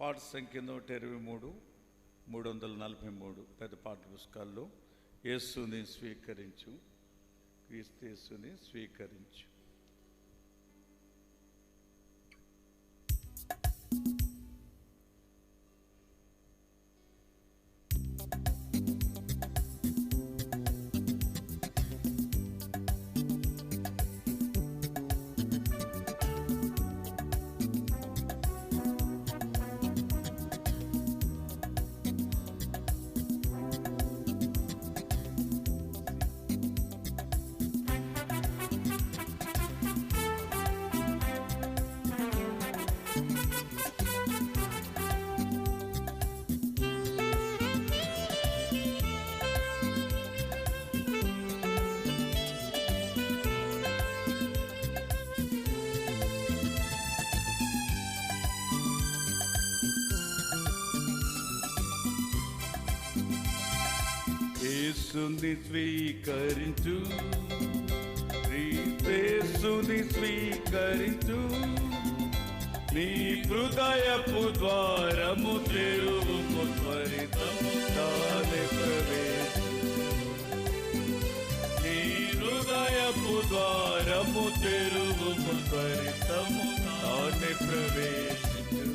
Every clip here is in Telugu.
పాట సంఖ్య నూట ఇరవై మూడు మూడు వందల నలభై మూడు పెద్ద పాఠ పుస్తకాల్లో యేసుని స్వీకరించు క్రీస్తు యేసుని స్వీకరించు. యేసుని స్వీకరించు. యేసుని స్వీకరించు. నీ హృదయపు ద్వారము తెరువు త్వరితము తానే ప్రవేశ. నీ హృదయపు ద్వారము తెరువు త్వరితము తానే ప్రవేశించు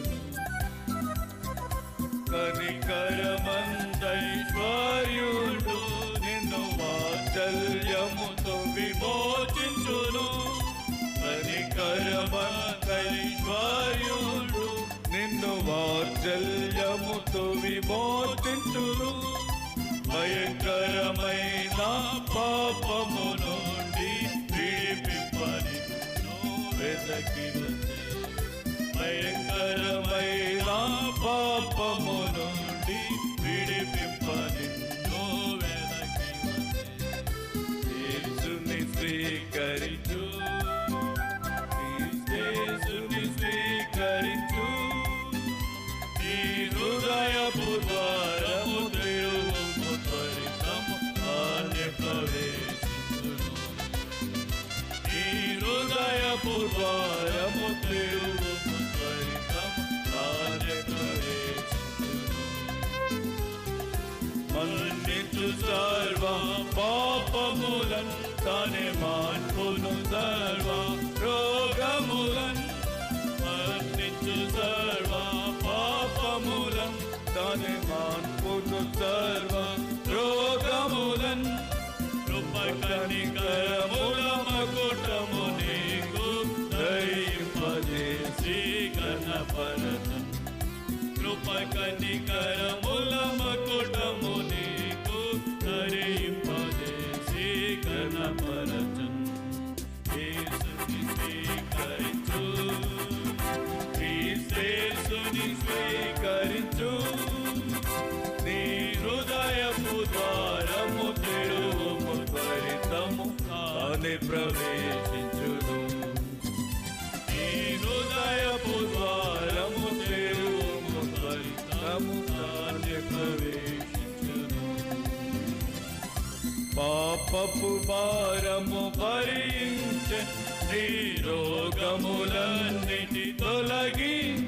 కనికరమందైశ్వర్యుడు విమోచించును భయంకరమైన పాపము నుండి విడిపింపని వెతకిన భయంకరమైన పాపము నుండి విడిపిప్పని వెనకి స్వీకరి హృదయపు ద్వారము తెరువు త్వరితము ఆనే ప్రవేశించును నీ హృదయపు ద్వారము తెరువు త్వరితము తానే ప్రవేశించును మన్నించు సర్వ పాపములన్ తానే మాన్పును సర్వ ದಾನೆ ಮಾನ್ಪುನು ಸರ್ವ ರೋಗ ಮೂಲನ್ ಕೃಪ ಕನಿಕರ ಮೂಲ ಮಕುಟ ಮುನಿಗೂ ದೈಪದೇ ಶ್ರೀ ಕನಪರತ ಕೃಪ ಕನಿಕರ త్వరితము ప్రవేశించును. పాపపు భారము భరించ నీ రోగములన్నిటి తొలగించ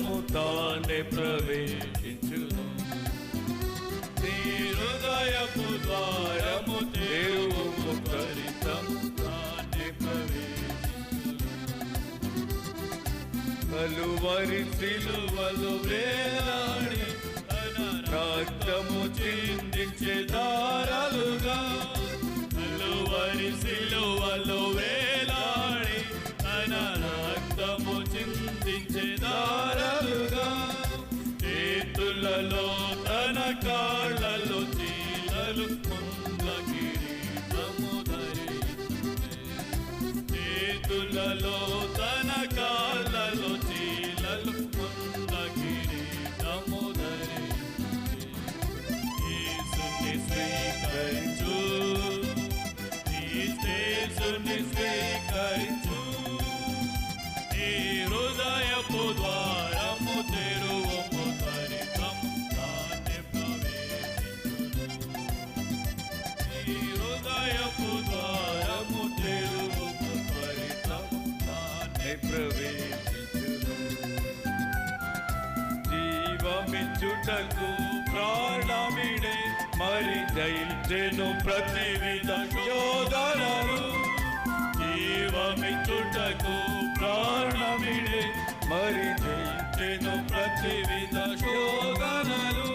త్వరితము తానే ప్రవేశించును. నీ హృదయపు ద్వారము తెరువు త్వరితము తానే ప్రవేశించును. కలువరి సిలువలు వేలాడి తన రక్తము చిందించే దారాలుగా కలువరి సిలువలు వేలాడి తన మనము చింతించే దారలుగా చేతులలో తన కాళ్ళలో చీలలు కొంద కిరీటము ధరించే చేతులలో తన కాళ్ళ ప్రవేశించును. జీవమిచ్చుటకు ప్రాణమిడే మరి జయించెను ప్రతివిధ విధ జీవమిచ్చుటకు ప్రాణమిడే మరి జయించెను ప్రతివిధ శోధనలు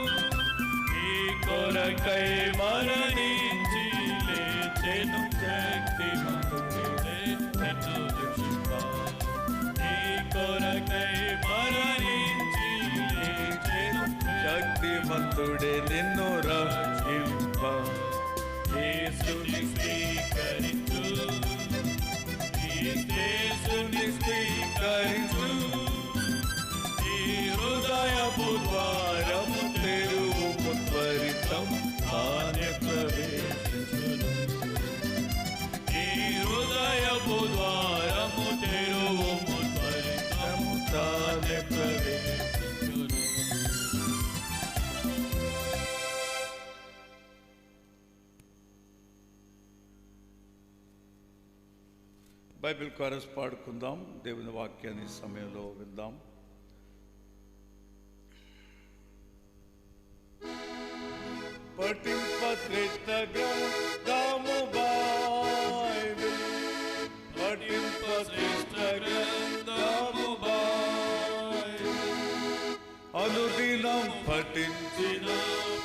ఈ కొరకై మరణించి లేచెను శక్తి మంతుడే నిన్ను రక్షింప శక్తిమంతుడే నిన్ను రక్షింప. యేసుని స్వీకరించు యేసుని స్వీకరించు బైబిల్ కోరస్ పాడుకుందాం. దేవుని వాక్యాన్ని సమయంలో విందాం. పఠింపత్రిత గ్రంథము బైబిల్ పఠింపశ్రేష్ట గ్రంథము బైబిల్ అనుదినం పఠించిన ప్రేమతో